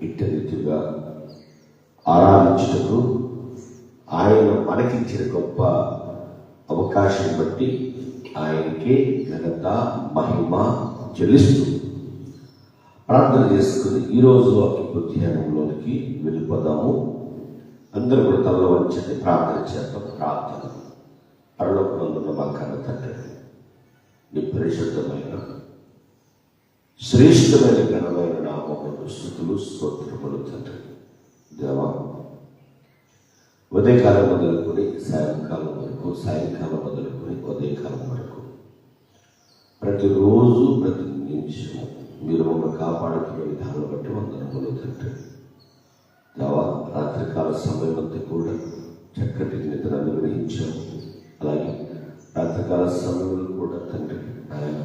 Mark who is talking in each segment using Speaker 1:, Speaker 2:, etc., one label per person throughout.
Speaker 1: ఇట్టరీతిగా ఆరాధించుటకు ఆయన మనకిచ్చిన గొప్ప అవకాశం బట్టి ఆయనకే ఘనత మహిమ చెల్లిస్తూ ప్రార్థన చేసుకుని ఈరోజు ఒక ధ్యానంలోనికి వెళ్ళిపోదాము. అందరూ కూడా తలలో వచ్చి ప్రార్థన చేద్దాం ప్రార్థన. పరలోకమందున్న మా కన్న తండ్రి. నీ పరిశుద్ధమైన శ్రేష్టమైన ఘనమైన నామములు స్థుతులు స్తోత్రములు తండ్రి. దేవా ఉదయకాలం మొదలుకొని సాయంకాలం వరకు సాయంకాలం మొదలుకొని ఉదయకాలం వరకు ప్రతిరోజు ప్రతి నిమిషము మీరు మమ్మల్ని కాపాడుతున్న విధానం బట్టి వందనములు తండ్రి. దేవా రాత్రికాల సమయం అంతా కూడా చక్కటి నిద్ర అనుగ్రహించాము అలాగే రాత్రికాల సమయంలో కూడా తండ్రి ఆయన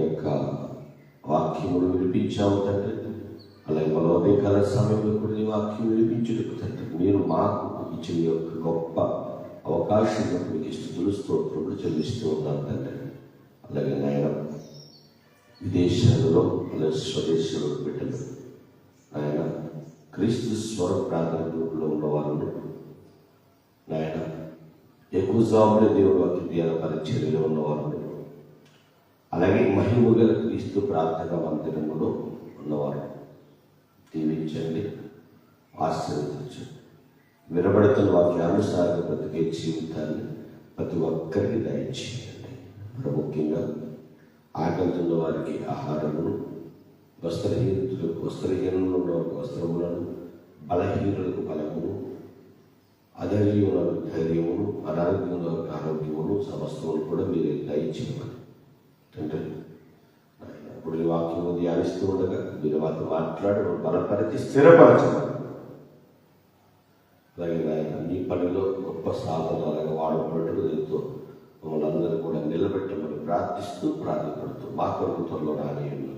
Speaker 1: యొక్క వాక్యములు వినిపించావు తండ్రి. అలాగే మన ఉదయకాల సమయంలో కూడా నీ వాక్యం వినిపించుటకు తండ్రి. మీరు మాకు ఇచ్చిన యొక్క గొప్ప అవకాశం మీకు స్థుతులు స్తోత్రములు చెల్లిస్తూ ఉన్నాను తండ్రి. అలాగే నాయన విదేశాలలో అలాగే స్వదేశంలో బిడ్డలు ఆయన క్రీస్తు స్వర ప్రార్థన గ్రూపులో ఉన్న వాళ్ళను నాయన ఎక్కువ జాబులు దేవుడు వాక్య ధ్యాన పరిచర్యలో ఉన్నవారు అలాగే మహిమగల క్రీస్తు ప్రార్థన మందిరంలో ఉన్నవారు. దీవించండి ఆశీర్వదించండి. వినబడుతున్న వాక్యానుసారంగా బ్రతికే జీవితాన్ని ప్రతి ఒక్కరికి దయచేయండి. ముఖ్యంగా ఆకలితున్న వారికి ఆహారమును వస్త్రహీనులకు వస్త్రహీనంలో ఉన్న వారికి వస్త్రములను బలహీనులకు బలమును అధైర్యములకు ధైర్యమును అనారోగ్యంలో ఆరోగ్యమును సమస్తమును కూడా మీరు దయచేయమని తండ్రి ఇప్పుడు ఈ వాక్యము ధ్యానిస్తూ ఉండగా మీరు వారితో మాట్లాడి బలపరిచి స్థిరపరచమని అలాగే నాయన ఈ పనిలో గొప్ప సాధనాలుగా వాడబడుటకు ఎంతో మమ్మల్ని అందరూ కూడా నిలబెట్టమని ప్రార్థిస్తూ ప్రార్థపడుతూ మా కొరకు త్వరలో రానియండి.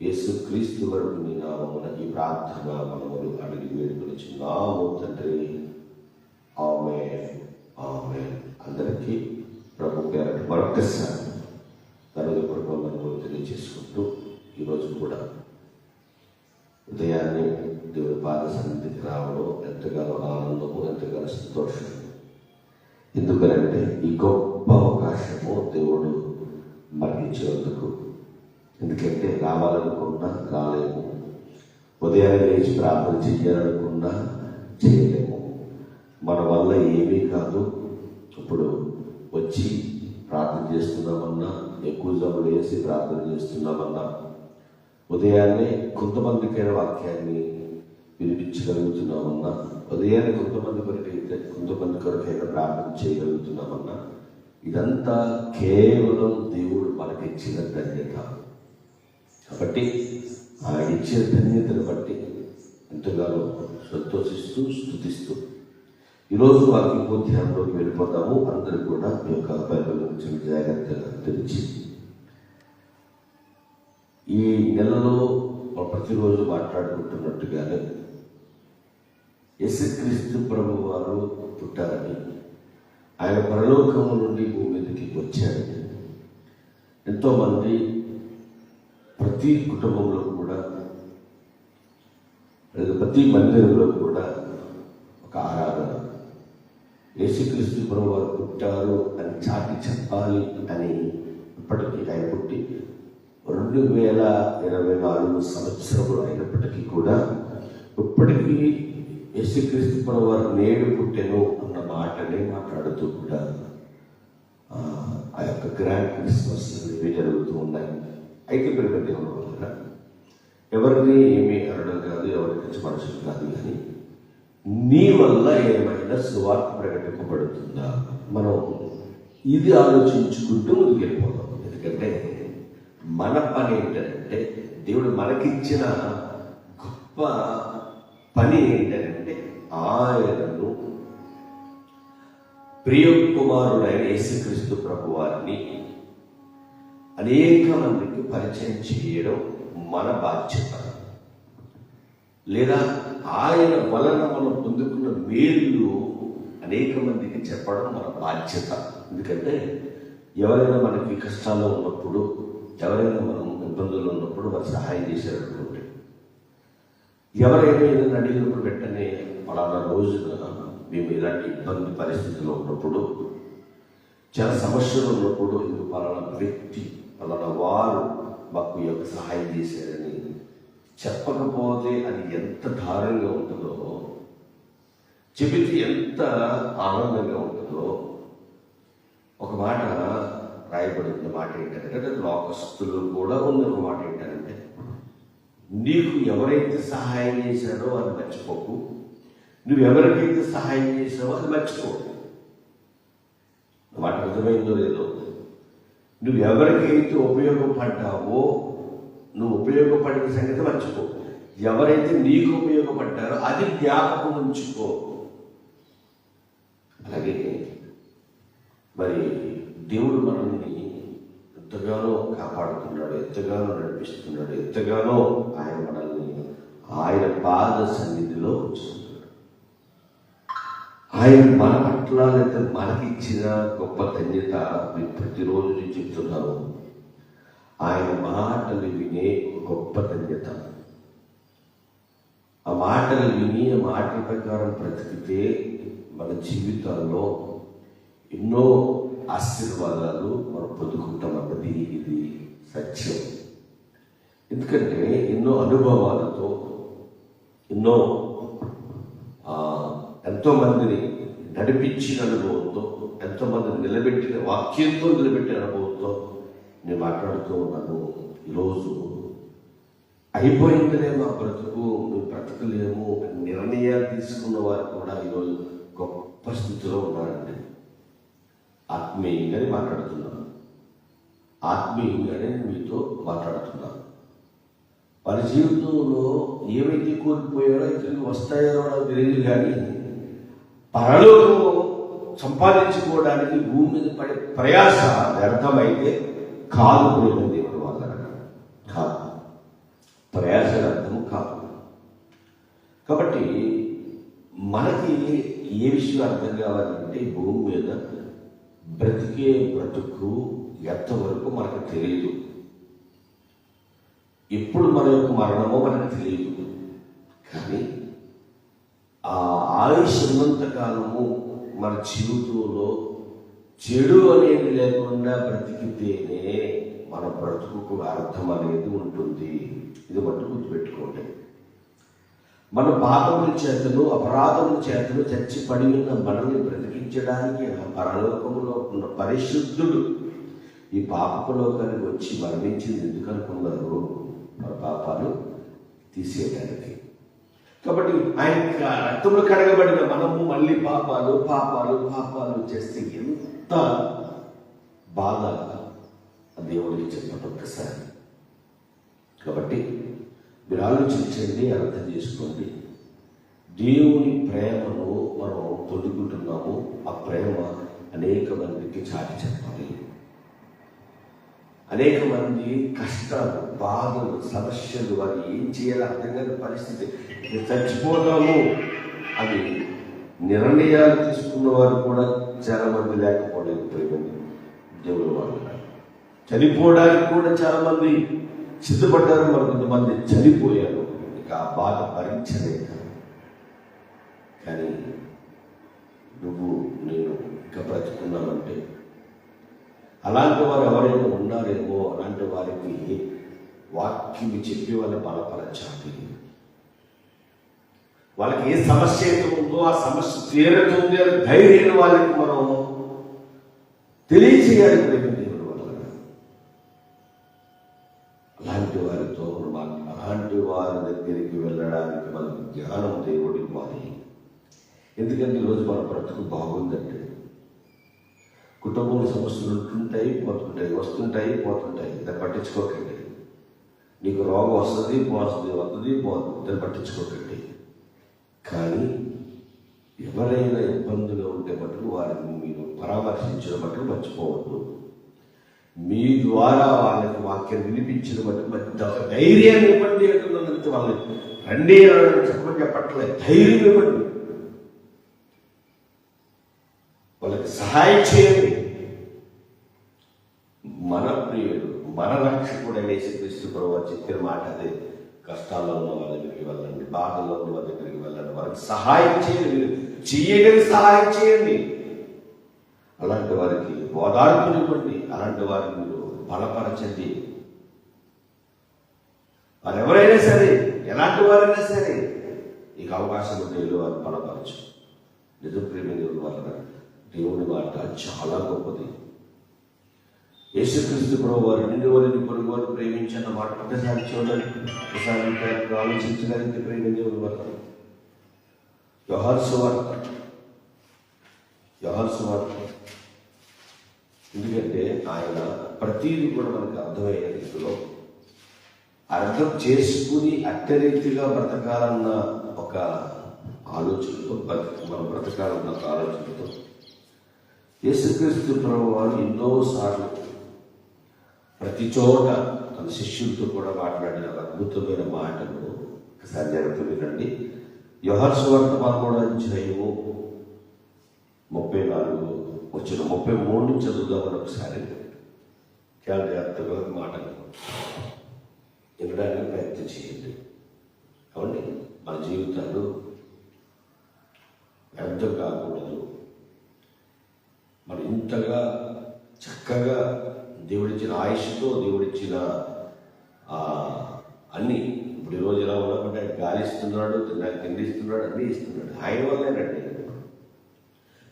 Speaker 1: యేసు క్రీస్తు వరకు నీ నామమున ఈ ప్రార్థన మనములు అడిగి వేడుకొనిచున్నాము తండ్రి. ఆమె ఆమె అందరికీ ప్రభు పేరటి మరొకసారి తనది కొరకు తెలియజేసుకుంటూ ఈరోజు కూడా ఉదయాన్నే దేవుడి పాద సన్నిధికి రావడం ఎంతగానో ఆనందము ఎంతగానో సంతోషం ఎందుకనంటే ఈ గొప్ప అవకాశము దేవుడు మరణించేందుకు ఎందుకంటే రావాలనుకున్నా రాలేము. ఉదయాన్నే లేచి ప్రార్థన చేయాలనుకున్నా చేయలేము. మన వల్ల ఏమీ కాదు. ఇప్పుడు వచ్చి ప్రార్థన చేస్తున్నామన్నా ఎక్కువ జమలు వేసి ప్రార్థన చేస్తున్నామన్నా ఉదయాన్నే కొంతమందికైన వాక్యాన్ని వినిపించగలుగుతున్నామన్నా ఉదయాన్నే కొంతమంది కొరకైతే కొంతమంది కొరకైనా ప్రార్థన చేయగలుగుతున్నామన్నా ఇదంతా కేవలం దేవుడు మనకిచ్చిన ధన్యత. కాబట్టి ఆయన ఇచ్చిన ధన్యతను బట్టి ఎంతగానో సంతోషిస్తూ స్థుతిస్తూ ఈరోజు వాక్య ధ్యానంలోకి వెళ్ళిపోతాము. అందరూ కూడా ఈ యొక్క బైబిల్ నుంచి జాగ్రత్తగా తెలిసి. ఈ నెలలో ప్రతిరోజు మాట్లాడుకుంటున్నట్టుగానే యశక్రీస్తు ప్రభు వారు పుట్టారని ఆయన పరలోకము నుండి భూమి మీదకి వచ్చారని ఎంతోమంది ప్రతి కుటుంబంలో కూడా లేదా ప్రతి మందిరంలో కూడా ఒక ఆరాధన యేసుక్రీస్తు ప్రభు వారు పుట్టారు అని చాటి చెప్పాలి అని ఇప్పటికీ ఆయన పుట్టి రెండు వేల ఇరవై నాలుగు సంవత్సరములు అయినప్పటికీ కూడా ఇప్పటికీ యేసుక్రీస్తు ప్రభు వారు నేడు పుట్టెను అన్న మాటనే మాట్లాడుతూ కూడా ఆ, యొక్క గ్రాండ్ క్రిస్మస్ ఇవి జరుగుతూ ఉన్నాయి. అయితే ఇక్కడ దేవుడు ఎవరిని ఏమీ అనడం కాదు ఎవరి నుంచి మనుషులు కాదు కానీ నీ వల్ల ఏమైనా సువార్త ప్రకటింపబడుతుందా? మనం ఇది ఆలోచించుకుంటూ ముందుకు వెళ్ళిపోతాం ఎందుకంటే మన పని ఏంటంటే దేవుడు మనకిచ్చిన గొప్ప పని ఏంటంటే ఆయనను ప్రియ కుమారుడైన యేసుక్రీస్తు ప్రభు వారిని అనేక మందికి పరిచయం చేయడం మన బాధ్యత. లేదా ఆయన వలన మనం పొందుకున్న మేలు అనేక మందికి చెప్పడం మన బాధ్యత. ఎందుకంటే ఎవరైనా మనకి కష్టాల్లో ఉన్నప్పుడు ఎవరైనా మనం ఇబ్బందుల్లో ఉన్నప్పుడు వారు సహాయం చేశారనుకోండి ఎవరైనా ఏదైనా అడిగినప్పుడు వెంటనే పలానా రోజున మేము ఇలాంటి ఇబ్బంది పరిస్థితుల్లో ఉన్నప్పుడు చాలా సమస్యలు ఉన్నప్పుడు ఇది పలానా వ్యక్తి పలానా వారు మాకు యొక్క సహాయం చేశారని చెప్పకపోతే అది ఎంత దారుణంగా ఉంటుందో చెబితే ఎంత ఆనందంగా ఉంటుందో ఒక మాట రాయబడిన మాట ఏంటంటే లోకస్తులు కూడా ఉన్న ఒక మాట ఏంటంటే నీకు ఎవరైతే సహాయం చేశాడో అది మర్చిపోకు. నువ్వు ఎవరికైతే సహాయం చేసావో అది మర్చిపోకు. మాట అర్థమైందో లేదో? నువ్వు ఎవరికైతే ఉపయోగపడ్డావో నువ్వు ఉపయోగపడిన సంగతి మర్చిపో. ఎవరైతే నీకు ఉపయోగపడ్డారో అది జ్ఞాపకం ఉంచుకో. అలాగే మరి దేవుడు మనల్ని ఎంతగానో కాపాడుతున్నాడు ఎంతగానో నడిపిస్తున్నాడు ఎంతగానో ఆయన మనల్ని ఆయన పాద సన్నిధిలో ఉంచుతున్నాడు. ఆయన మన పట్ల లేదా మనకిచ్చిన గొప్ప ధన్యత మీరు ప్రతిరోజు నేను చెప్తున్నాను. ఆయన మాటలు వినే గొప్ప ధన్యత. ఆ మాటలు విని ఆ మాటల ప్రకారం బ్రతికితే మన జీవితాల్లో ఎన్నో ఆశీర్వాదాలు మనం పొందుకుంటాం అన్నది ఇది సత్యం. ఎందుకంటే ఎన్నో అనుభవాలతో ఎన్నో ఎంతోమందిని నడిపించిన అనుభవంతో ఎంతోమందిని నిలబెట్టిన వాక్యంతో నిలబెట్టిన అనుభవంతో నేను మాట్లాడుతూ ఉన్నాను. ఈరోజు అయిపోయిందనే మా బ్రతుకు మేము బ్రతకలేము నిర్ణయాలు తీసుకున్న వారు కూడా ఈరోజు గొప్ప స్థితిలో ఉన్నారండి. ఆత్మీయంగానే మాట్లాడుతున్నాను. ఆత్మీయంగానే మీతో మాట్లాడుతున్నాను. వారి జీవితంలో ఏవైతే కోల్పోయారో ఇక్కడికి వస్తాయో నాకు తెలియదు కానీ పరలోకం సంపాదించుకోవడానికి భూమి మీద పడే ప్రయాస వ్యర్థమైతే కాదు ప్రేమ దేవుడు వాళ్ళ కాదు ప్రయాస అర్థము కాదు కాబట్టి మనకి ఏ విషయం అర్థం కావాలంటే భూమి మీద బ్రతికే బ్రతుకు ఎంతవరకు మనకు తెలియదు ఎప్పుడు మన యొక్క మరణమో మనకు తెలియదు కానీ ఆ ఆయుష్ ఉన్నంత కాలము మన జీవితంలో చెడు అనేది లేకుండా బ్రతికితేనే మన బ్రతుకు అర్థం అనేది ఉంటుంది. ఇది మట్టు గుర్తుపెట్టుకోండి. మన పాపముల చేతను అపరాధముల చేతను చచ్చి పడి ఉన్న మనల్ని బ్రతికించడానికి పరలోకములో ఉన్న పరిశుద్ధుడు ఈ పాపపు లోకానికి వచ్చి మరణించింది ఎందుకు అనుకున్నారు? మన పాపాలు తీసేయడానికి కాబట్టి ఆయన రక్తంలో కడగబడిన మనము మళ్ళీ పాపాలు పాపాలు పాపాలు చేస్తే ఎంత బాధ దేవుడికి చెప్పడం ఒక్కసారి కాబట్టి మీరు ఆలోచించండి అర్థం చేసుకోండి. దేవుని ప్రేమను మనం పొందుకుంటున్నాము. ఆ ప్రేమ అనేక మందికి చాటి చెప్పాలి. అనేక మంది కష్టాలు బాధలు సమస్యలు అది ఏం చేయాలో అర్థం కాని పరిస్థితి. చచ్చిపోతాము చచ్చిపోదాము అని నిర్ణయాలు తీసుకున్న వారు కూడా చాలా మంది లేకపోలేకపోయింది ప్రేమని దేవుడు వాళ్ళు. చనిపోవడానికి కూడా చాలా మంది సిద్ధపడ్డారు మరి కొంతమంది చనిపోయారు. ఇక ఆ బాధ భరించలేక కానీ నువ్వు నేను ఇంకా బ్రతుకున్నామంటే అలాంటి వారు ఎవరైనా ఉన్నారేమో అలాంటి వారికి వాక్యం చెప్పి వాళ్ళ బలపరచాలి. వాళ్ళకి ఏ సమస్య అయితే ఉందో ఆ సమస్య తీరుతుంది అని ధైర్యం వాళ్ళకి మనం తెలియచేయాలి ప్రేమ వల్ల. అలాంటి వారితో అలాంటి వారి దగ్గరికి వెళ్ళడానికి మనకు జ్ఞానం దేవుడు ఇవ్వాలి. ఎందుకంటే ఈరోజు మన బ్రతుకు బాగుందంటే కుటుంబం సమస్యలు ఉంటుంటాయి పోతుంటాయి వస్తుంటాయి పోతుంటాయి. దాన్ని పట్టించుకోకండి. నీకు రోగం వస్తుంది పోతుంది వస్తుంది పోతుంది దాన్ని పట్టించుకోకండి. కానీ ఎవరైనా ఇబ్బందులు ఉంటే మటుకు వారిని మీరు పరామర్శించిన మటుకు మర్చిపోవద్దు. మీ ద్వారా వాళ్ళకి వాక్యం వినిపించిన మటుకు ఒక ధైర్యాన్ని ఇవ్వండి అంటున్నంత వాళ్ళకి రండి అని చెప్పమని చెప్పట్లే. ధైర్యం ఇవ్వండి. వాళ్ళకి సహాయం చేయండి. మన ప్రియుడు మన రక్షకుడు యేసుక్రీస్తు ప్రభు చెప్పిన మాట అదే. కష్టాల్లో ఉన్న వాళ్ళ దగ్గరికి వెళ్ళండి బాధల్లో ఉన్న వాళ్ళ దగ్గరికి వెళ్ళండి వారికి సహాయం చేయండి మీరు చేయగలి సహాయం చేయండి. అలాంటి వారికి ఓదార్పునివ్వండి అలాంటి వారికి మీరు బలపరచండి. వారు ఎవరైనా సరే ఎలాంటి వారైనా సరే నీకు అవకాశం ఉంటే వెళ్ళి వారు బలపరచు. నిజం ప్రేమ దేవుని వలన దేవుని మాట చాలా గొప్పది. యేసుక్రీస్తు ప్రభు వారు నిన్ను వారిని పొరుగు వారు ప్రేమించిన మాట ఒకసారి చూడండి ఒకసారి ఆలోచించడానికి ప్రేమ దేవుని వలన వ్యవహార సువార్త వ్యవహార ఎందుకంటే ఆయన ప్రతీది కూడా మనకు అర్థమయ్యే రీతిలో అర్థం చేసుకుని అట్టరీతిగా బ్రతకాలన్న ఒక ఆలోచనతో మనం బ్రతకాలన్న ఒక ఆలోచనతో యేసుక్రీస్తు ప్రభు వారు ఎన్నోసార్లు ప్రతి చోట తన శిష్యులతో కూడా మాట్లాడిన ఒక అద్భుతమైన మాటలు ఒకసారి జరుగుతూ వినండి. యోహార్ సువార్త పదమూడు అధ్యాయము ముప్పై నాలుగు వచ్చిన ముప్పై మూడు నుంచి చదువుదామని ఒకసారి చాలా జాగ్రత్తగా మాటలు వినడానికి ప్రయత్నం చేయండి. కాబట్టి మన జీవితాలు వ్యర్థం కాకూడదు. మనం ఇంతగా చక్కగా దేవుడిచ్చిన ఆయుష్తో దేవుడిచ్చిన అన్ని. ఇప్పుడు ఈరోజు ఎలా ఉన్నామంటే ఆయన గాలి ఇస్తున్నాడు తిన్నాక అన్నీ ఇస్తున్నాడు. ఆయన వల్లేనండి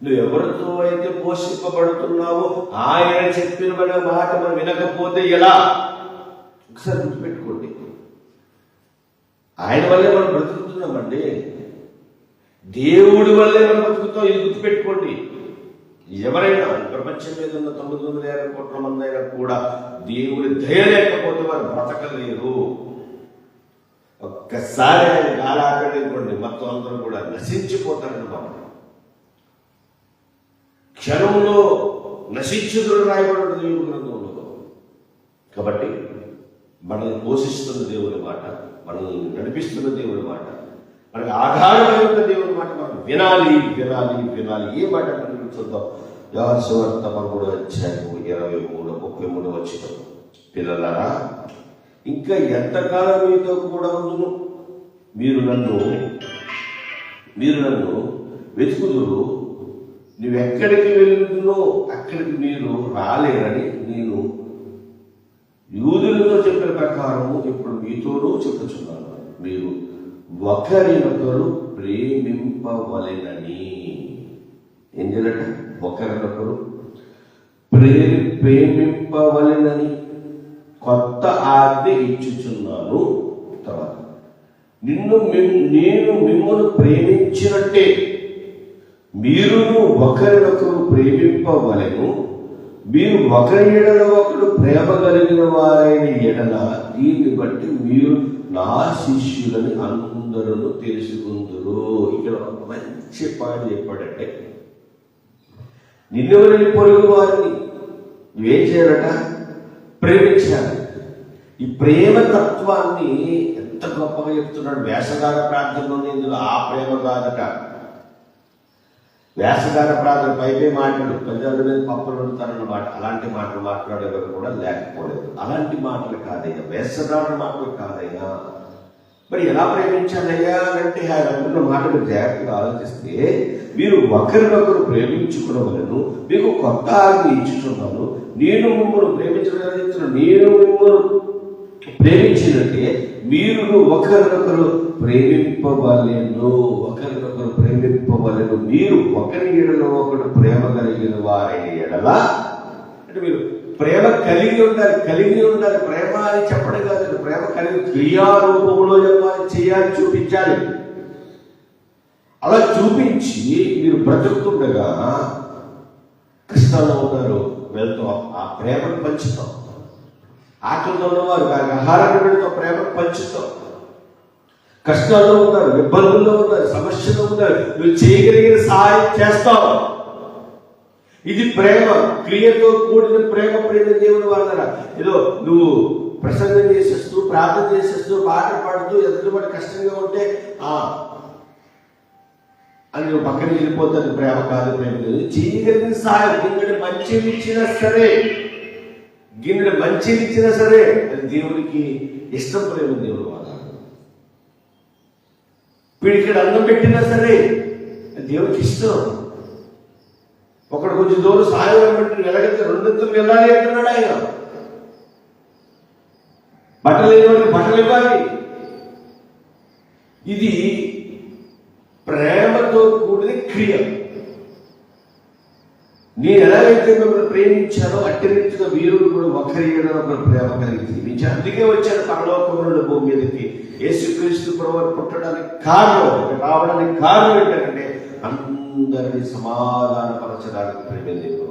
Speaker 1: నువ్వు ఎవరితో అయితే పోషింపబడుతున్నావో ఆయన చెప్పిన మాట మనం వినకపోతే ఎలా? ఒకసారి గుర్తుపెట్టుకోండి. ఆయన వల్లే మనం బ్రతుకుతున్నామండి. దేవుడి వల్లే మనం బ్రతుకుతాం ఇది గుర్తుపెట్టుకోండి. ఎవరైనా ప్రపంచం మీద ఉన్న తొమ్మిది వందల యాభై కోట్ల మంది అయినా కూడా దేవుడి దయ లేకపోతే వారు బ్రతకలేరు. ఒక్కసారి ఆయన గాలాకడండి మొత్తం అందరూ కూడా నశించిపోతారన్నమాట క్షణంలో నశించుదురు రాయబడిన దేవుడి గ్రంథంలో. కాబట్టి మనల్ని పోషిస్తున్న దేవుని మాట మనల్ని నడిపిస్తున్న దేవుని మాట మనకి ఆధారమైన దేవుడి దేవుని మాట మనం వినాలి వినాలి వినాలి. ఏ మాట చూద్దాం. యోహాను సువార్త పదమూడు అధ్యాయము ఇరవై మూడు ముప్పై మూడు వచ్చిన పిల్లలారా ఇంకా ఎంతకాలం మీతో కూడా ఉండును? మీరు నన్ను మీరు నన్ను వెతుకుదురు. నువ్వెక్కడికి వెళ్తున్నో అక్కడికి మీరు రాలేరని నేను యూదులతో చెప్పిన ప్రకారము ఇప్పుడు మీతోనూ చెప్పుచున్నాను. మీరు ఒకరినొకరు ప్రేమింపవలెనని. ఎందుకంటే ఒకరినొకరు ప్రే ప్రేమింపవలెనని కొత్త ఆజ్ఞ ఇచ్చుచున్నాను. తర్వాత నిన్ను నేను మిమ్మల్ని ప్రేమించినట్టే. మీరును ఒకరినొకరు ప్రేమింపవలెను. మీరు ఒకరి ఎడల ఒకరు ప్రేమ కలిగిన వారైన ఎడల దీన్ని బట్టి మీరు నా శిష్యులని అందరూ తెలుసుకుందరు. ఇక్కడ మంచి పాట చెప్పాడంటే నిన్నెవరిని పొరుగు వారిని నువ్వేం చేయాలట ప్రేమించాలి ఈ ప్రేమ తత్వాన్ని ఎంత గొప్పగా చెప్తున్నాడు వేసగాల ప్రార్థనలోనే ఇందులో ఆ ప్రేమ కాదట. వేసగాల ప్రాంతం పైపే మాటలు పెద్దల మీద పప్పులు వండుతారన్నమాట. అలాంటి మాటలు మాట్లాడేవారు కూడా లేకపోలేదు. అలాంటి మాటలు కాదయ్యా. వేసగాల మాటలు కాదయ్యా. మరి ఎలా ప్రేమించాలయ్యా అంటే ఆయన అనుకున్న మాట మీరు జాగ్రత్తగా ఆలోచిస్తే మీరు ఒకరినొకరు ప్రేమించుకున్నవలను మీకు కొత్త ఆజ్ఞ ఇచ్చుచున్నాను నేను మిమ్మల్ని ప్రేమించడం నేను మిమ్మల్ని ప్రేమించినట్టే మీరు ఒకరినొకరు ప్రేమింపవలెను ఒకరినొకరు ప్రేమింపవలెను. మీరు ఒకరి ఎడలో ఒకడు ప్రేమ కలిగిన వారైన ఎడల అంటే మీరు ప్రేమ కలిగి ఉండాలి కలిగి ఉండాలి. ప్రేమ అని చెప్పడం కాదు ప్రేమ కలిగి క్రియారూపంలో చెప్పాలి చేయాలి చూపించాలి. అలా చూపించి మీరు బ్రతుకుతుండగా కృష్ణలో ఉన్నారు వెళ్తాం ఆ ప్రేమను పంచుతాం. ఆకలితో ఉన్నవారు వారికి ఆహారాన్ని పెడతాం ప్రేమను పంచుతాం. కష్టాల్లో ఉన్నారు ఇబ్బందుల్లో ఉన్నారు సమస్యలో ఉన్నారు నువ్వు చేయగలిగిన సహాయం చేస్తావు ఇది ప్రేమ. క్రియతో కూడిన ప్రేమ ప్రేమ దేవుని వాళ్ళ ఏదో నువ్వు ప్రసంగం చేసేస్తూ ప్రార్థన చేసేస్తూ పాట పాడుతూ ఎదుటిపడి కష్టంగా ఉంటే ఆ అని నువ్వు పక్కన వెళ్ళిపోతాను ప్రేమ కాదు ప్రేమ లేదు. చేయగలిగిన సహాయం గిన్నెడు మంచిని ఇచ్చినా సరే గిన్నెడు మంచిని ఇచ్చినా సరే అది దేవుడికి ఇష్టం ప్రేమ దేవుడు వాళ్ళ ఇక్కడ అన్నం పెట్టినా సరే దేవుడికి ఇష్టం. ఒకడు కొంచెం దూరం సాయం పెట్టి ఎలాగైతే రెండెత్తులు వెళ్ళాలి అంటున్నాడు ఆయన. బట్టలు లేనివాడికి బట్టలు ఇవ్వాలి. ఇది ప్రేమతో కూడిన క్రియ. నేను ఎలాగైతే మిమ్మల్ని ప్రేమించానో అట్టి రీతిగా వీరుడు కూడా ఒకరియడం ఒక ప్రేమ కలిగింది జీవించాను అందుకే వచ్చాను పరలోకంలో భూమి మీదకి. యేసుక్రీస్తు ప్రభు పుట్టడానికి కారణం రావడానికి కారణం ఏంటంటే అందరినీ సమాధానపరచడానికి ప్రేమ దేవుడు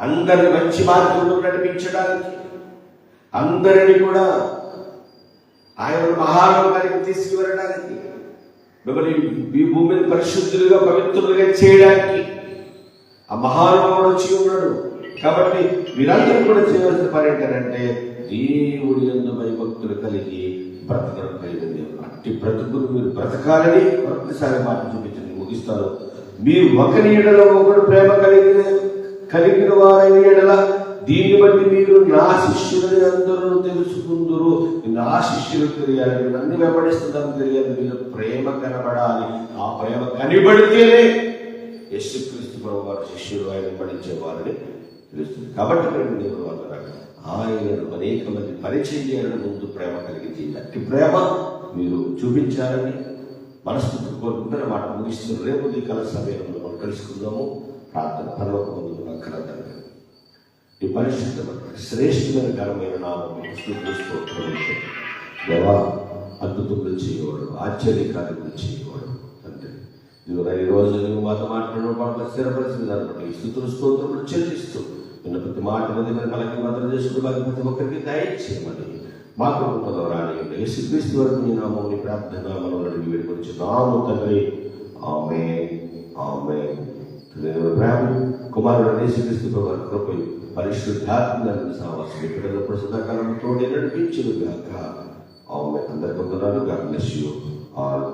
Speaker 1: అందరిని మంచి మార్గంలో నడిపించడానికి అందరినీ కూడా ఆయన మహాలోకానికి తీసుకువెళ్ళడానికి మిమ్మల్ని ఈ భూమిని పరిశుద్ధులుగా పవిత్రులుగా చేయడానికి ఆ మహానుభావుడు వచ్చి ఉన్నాడు. కాబట్టి వీరందరూ కూడా చేయవలసిన పని ఏంటంటే దేవుడి ఎందు భయభక్తులు కలిగి బ్రతకడం కలిగింది అట్టి బ్రతుకులు మీరు బ్రతకాలని ప్రతిసారి మాట చూపించండి ముగిస్తారు మీరు ఒకరి ఎడలో ఒకడు ప్రేమ కలిగిన కలిగిన వారైన ఎడల దీన్ని బట్టి మీరు నా శిష్యులని అందరూ తెలుసుకుందరు. నా శిష్యులు తెలియాలి నన్ను అన్ని వెంబడిస్తుందని తెలియాలి మీరు ప్రేమ కనబడాలి. ఆ ప్రేమ కనబడితేనే యేసుక్రీస్తు ప్రభు వారి శిష్యులు ఆయన వెంబడించే వారిని తెలుస్తుంది. కాబట్టి ప్రేమ దేవుడు వాళ్ళ ఆయనను అనేక మంది పరిచయం చేయడం ముందు ప్రేమ కలిగింది అట్టి ప్రేమ మీరు చూపించారని మనస్ఫూర్తి కోరుకుంటున్న మాట ముగిస్తూ రేపు ఈ కల సమయంలో మనం కలుసుకుందాము. ప్రార్థన పర్వక ముందు అక్కడ తండ్రి ఈ పరిశుద్ధమైన శ్రేష్ఠమైన కరమైన నామం దేవా అద్భుతములు చేయవాడు ఆశ్చర్యకార్యములు చేయవాడు తండ్రి. ఇదిగో ఈ రోజు నువ్వు మాతో మాట్లాడిన పట్ల స్థిరపరిచిన దాన్ని బట్టి ఈ స్థుతులు స్తోత్రములు చెల్లిస్తూ నిన్న ప్రతి మాట మీద మనకి మాత్రం చేసుకుని వారికి ప్రతి ఒక్కరికి దయచేయమని మా కుటుంబంలో రాని యేసుక్రీస్తు వరకు నీ నామం నీ ప్రార్థన మనం అడిగి వేడుకొచ్చి నాము తండ్రి ఆమె ఆమె ప్రేమ కుమారుడు యేసుక్రీస్తు వారి కృప పరిశుద్ధాత్మ సావాసం ఇక్కడ సదాకాలం తోడే నడిపించుగాక ఆమె అందరికీ గాడ్ బ్లెస్ యూ ఆల్.